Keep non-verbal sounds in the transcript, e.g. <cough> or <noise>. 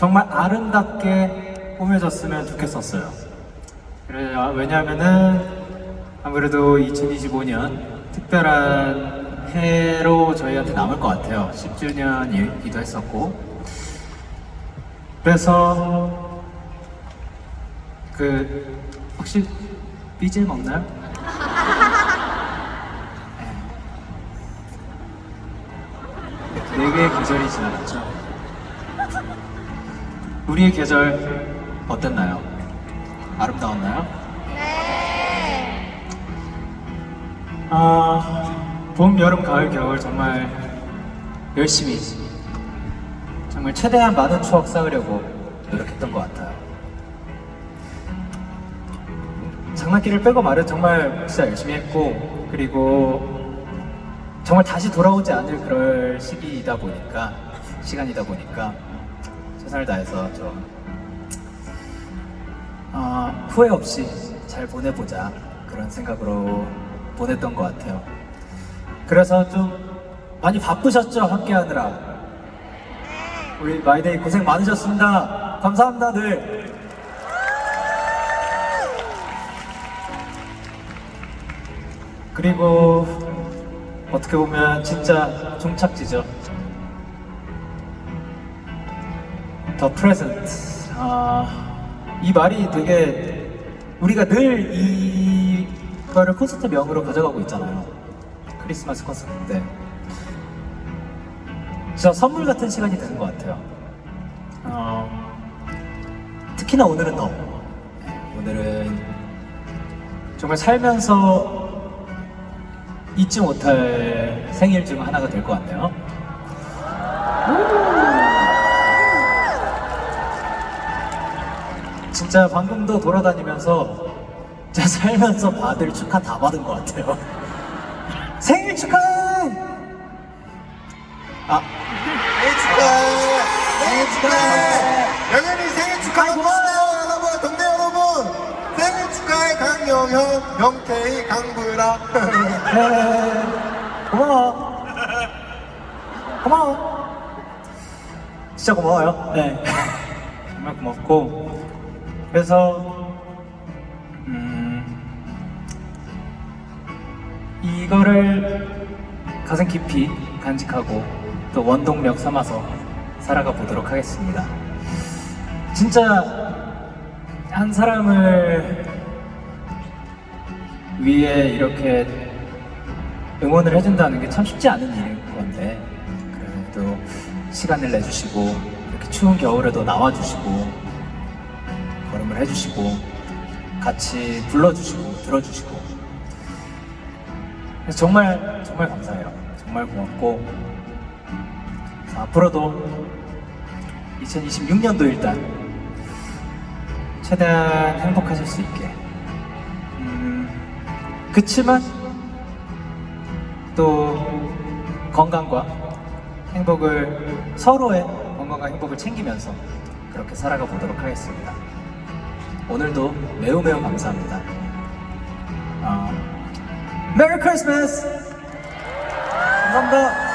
정말 아름답게 꾸며졌으면 좋겠었어요. 왜냐하면은 아무래도 2025년 특별한 해로 저희한테 남을 것 같아요. 10주년이기도 했었고. 그래서 그 혹시 BGM 없나요? <laughs> 네. 네 개의 계절이 지나갔죠. 우리의 계절 어땠나요? 아름다웠나요? 네. 아, 봄, 여름, 가을, 겨울 정말 열심히 정말 최대한 많은 추억 쌓으려고 노력했던 것 같아요. 장난기를 빼고 말은 정말 진짜 열심히 했고 그리고 정말 다시 돌아오지 않을 그럴 시기이다 보니까 시간이다 보니까 최선을 다해서 좀 어, 후회 없이 잘 보내보자 그런 생각으로 보냈던 것 같아요. 그래서 좀 많이 바쁘셨죠 함께 하느라 우리 마이데이 고생 많으셨습니다. 감사합니다 늘. 그리고 어떻게 보면 진짜 종착지죠. 더 프레젠트. 아, 이 말이 되게 우리가 늘 이거를 콘서트 명으로 가져가고 있잖아요. 크리스마스 콘서트 때. 진짜 선물 같은 시간이 되는 것 같아요. 어, 특히나 오늘은 더. 네, 오늘은 정말 살면서 잊지 못할 생일 중 하나가 될 것 같네요. 진짜 방금도 돌아다니면서 진짜 살면서 받을 축하 다 받은 것 같아요. <laughs> 생일 축하해! 아, 생일 축하해! 생일 축하해! 영현이 생일 축하해! 아이고, 고마워요. 여러분, 동네 여러분! 생일 축하해! 강영현, 명태희, 강브라. <laughs> 네, 고마워. 고마워. 진짜 고마워요. 네. 정말 고맙고. 그래서, 음, 이거를 가슴 깊이 간직하고 또 원동력 삼아서 살아가 보도록 하겠습니다. 진짜 한 사람을 위에 이렇게 응원을 해준다는 게 참 쉽지 않은 일인 건데 그래도 시간을 내주시고 이렇게 추운 겨울에도 나와주시고 해주시고 같이 불러주시고 들어주시고. 정말 정말 감사해요. 정말 고맙고. 앞으로도 2026년도 일단 최대한 행복하실 수 있게. 음, 그치만 또 건강과 행복을 서로의 건강과 행복을 챙기면서 그렇게 살아가 보도록 하겠습니다. 오늘도 매우 매우 감사합니다. 어, 메리 크리스마스! 감사합니다.